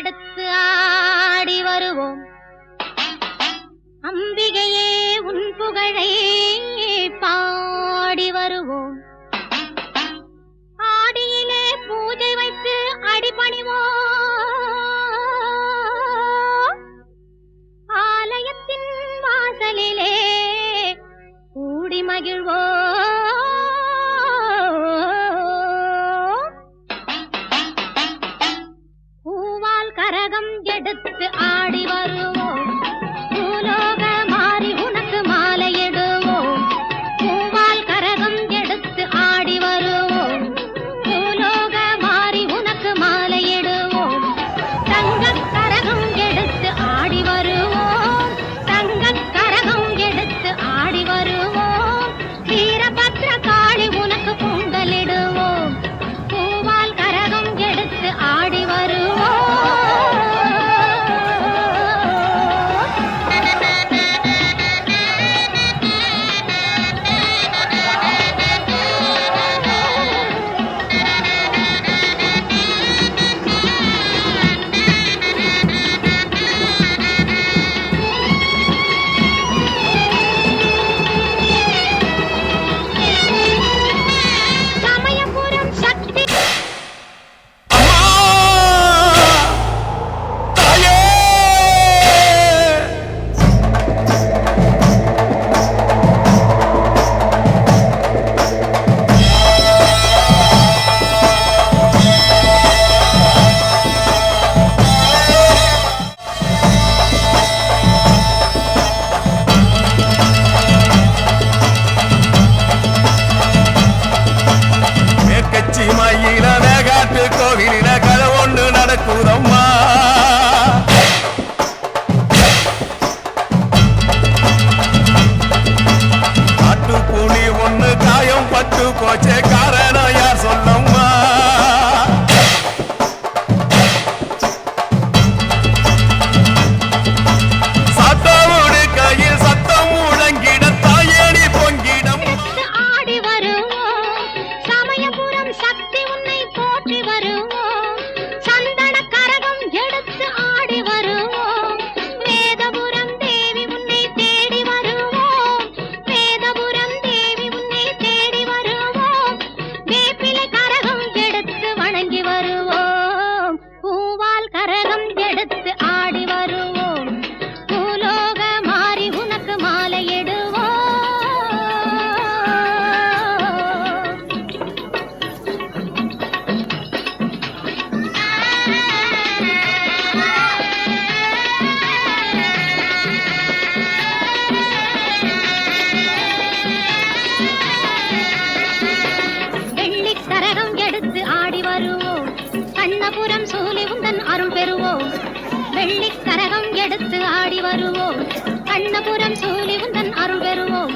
எடுத்து ஆடி வருவோம். அம்பிகையே உன் புகழை பாடி வருவோம். பட்டு வெள்ளி கரகம் எடுத்து ஆடி வருவோம். கண்ணபுரம் சூலி உந்தன் அருள் பெறுவோம்.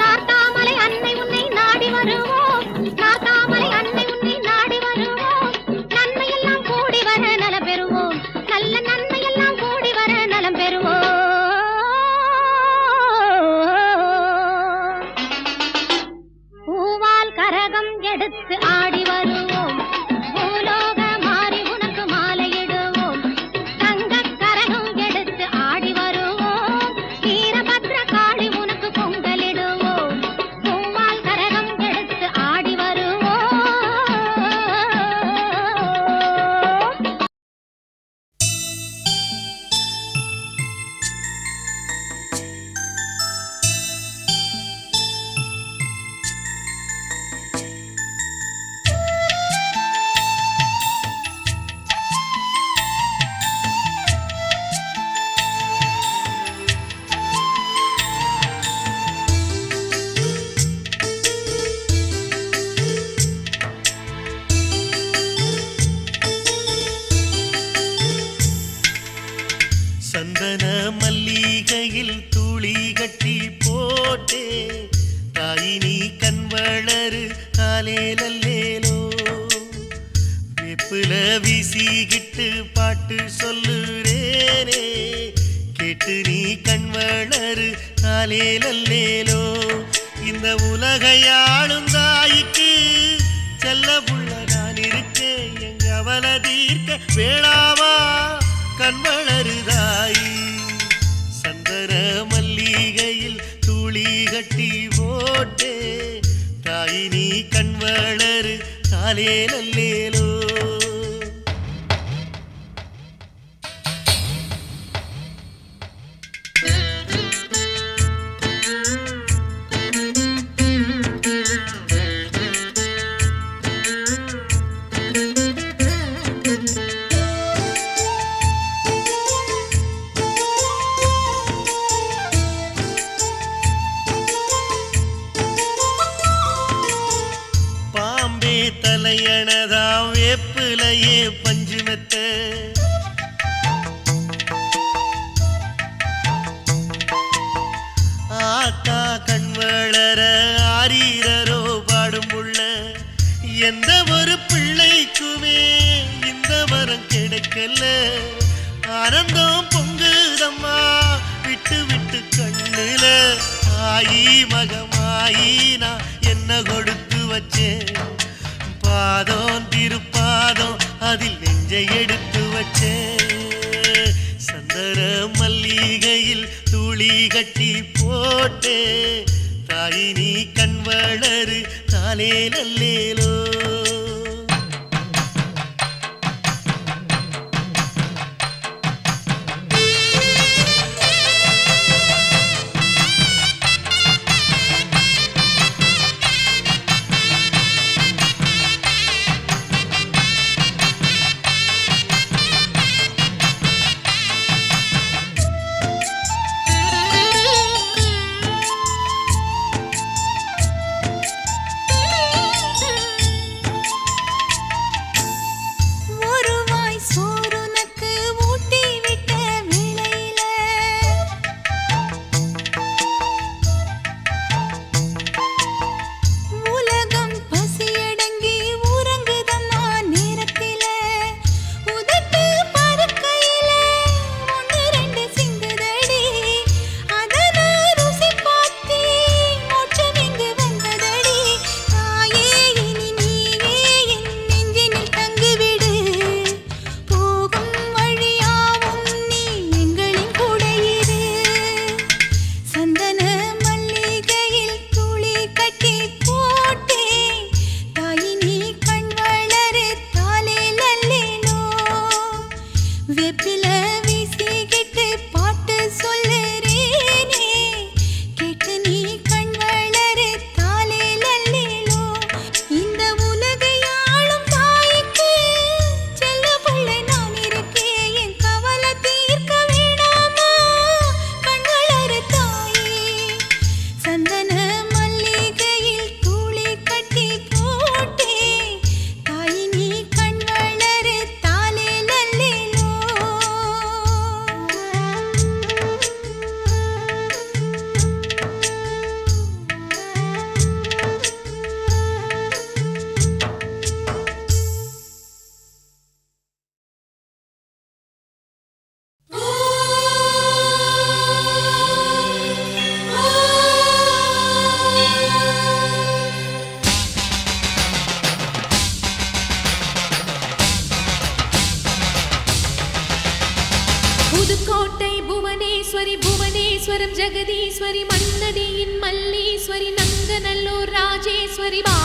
நாட்டாமலை அன்னை உன்னை நாடி வருவோம். நாட்டாமலை அன்னை உன்னை நாடி வருவோம். நன்மையெல்லாம் கூடி வர நலம் பெறுவோம். நல்ல நன்மையெல்லாம் கூடி வர நலம் பெறுவோம். பூவால் கரகம் எடுத்து ஆடி தலையில் துளி கட்டி போட்டே தாய் நீ கண் வளரு காலேலல்லேலோ வெப்புல வீசிக்கிட்டு பாட்டு சொல்லுறேனே கேட்டு நீ கண் வளரு காலேலல்லேலோ இந்த உலகையாளும் தாய்க்கு செல்ல புள்ள நான் இருக்கேன் எங்க அவல தீர்க்க வேளாவா? கண் வளருதாயி மலர மல்லிகையில் துளி கட்டி போட்டே தாய் நீ கண் வளரு காலே நல்லேலோ கல்ல ஆனந்தம் பொங்குதம்மா. விட்டு விட்டு கண்ணுல ஆயி மகமாயி நான் என்ன கொடுத்து வச்சேன்? பாதம் திருப்பாதம் அதில் நெஞ்சை எடுத்து வச்சேன். சந்தர மல்லிகையில் துளி கட்டி போட்டே தாயினி கண் வளரு தாலே நல்லேலோ. வெப்பில விசிகிட்டு பாட்டு சொல்லுறேன். slitty bomb.